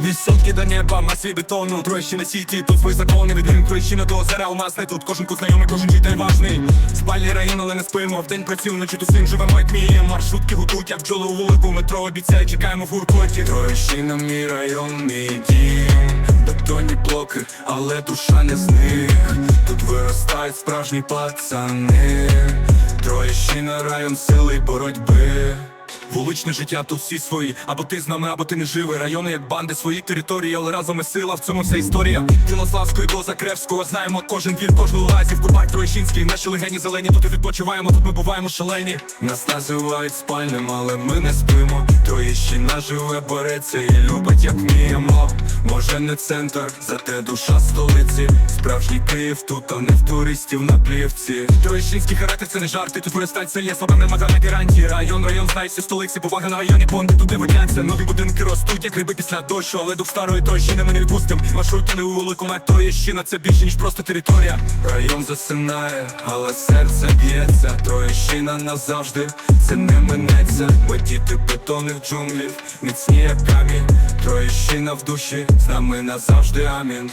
Висотки до неба, масі бетону. Троєщина сіті, тут свої закони Відрим Троєщина до озера, у нас не тут. Кожен кут знайомий, кожен житель важний. Спальний район, але не спимо. Вдень працюємо, вночі тусим, живемо як міє Маршрутки гудуть, як бджоли у вулику. Метро обіцяє, чекаємо в гуркоті. Троєщина, мій район, мій дім. Бетонні блоки, але душа не з них. Тут виростають справжні пацани. Троєщина, район сили боротьби Вуличне життя тут всі свої, або ти з нами, або ти не живий. Райони як банди, свої території, але разом ми сила, в цьому вся історія. Білославської до Закревського знаємо кожен двір, кожну лазів, Курбак Троєщинський, наші легені зелені, тут і відпочиваємо, тут ми буваємо шалені. Нас називають спальним, але ми не спимо. Троєщина живе, бореться і любить, як вміємо. Може не центр, зате душа столиці. Справжній Київ тут, а не в туристів на плівці. Троєщинський характер це не жарти, тут виростать це є слова нема гарантії. Район, район, знає всі столиці, повага на районі, понти туди водяться. Нові будинки ростуть, як гриби після дощу, але дух старої Троєщини ми не відпустим. Маршрути не у великому Троєщина, це більше ніж просто територія. Район засинає, але серце б'ється. Троєщина назавжди, це не минеться. Ми діти бетонних джунглів, міцні як камінь. Троєщина в душі, з нами назавжди амін.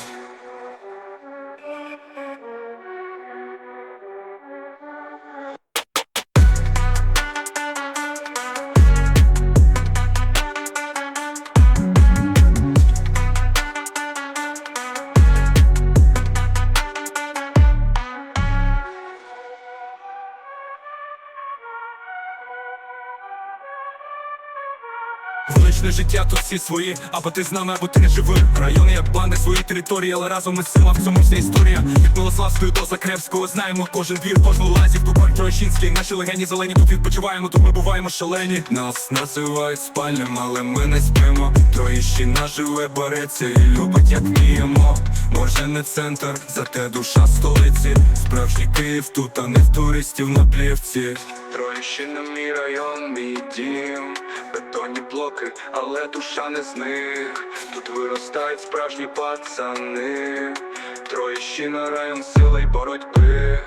Вуличне життя тут всі свої, або ти з нами, або ти не живий. Райони як банди, свої території, але разом ми сила, в цьому вся історія. Від Милославської до Закревського знаємо кожен двір, кожну лазів. Тупак Троєщинський, наші легені зелені, тут відпочиваємо, тут ми буваємо шалені. Нас називають спальним, але ми не спимо. Троєщина живе, бореться і любить, як вміємо. Може не центр, зате душа столиці. Справжній Київ тут, а не в туристів на плівці. Троєщина мій район, мій дім Бетонні блоки, але душа не з них. Тут виростають справжні пацани. Троєщина район сили й боротьби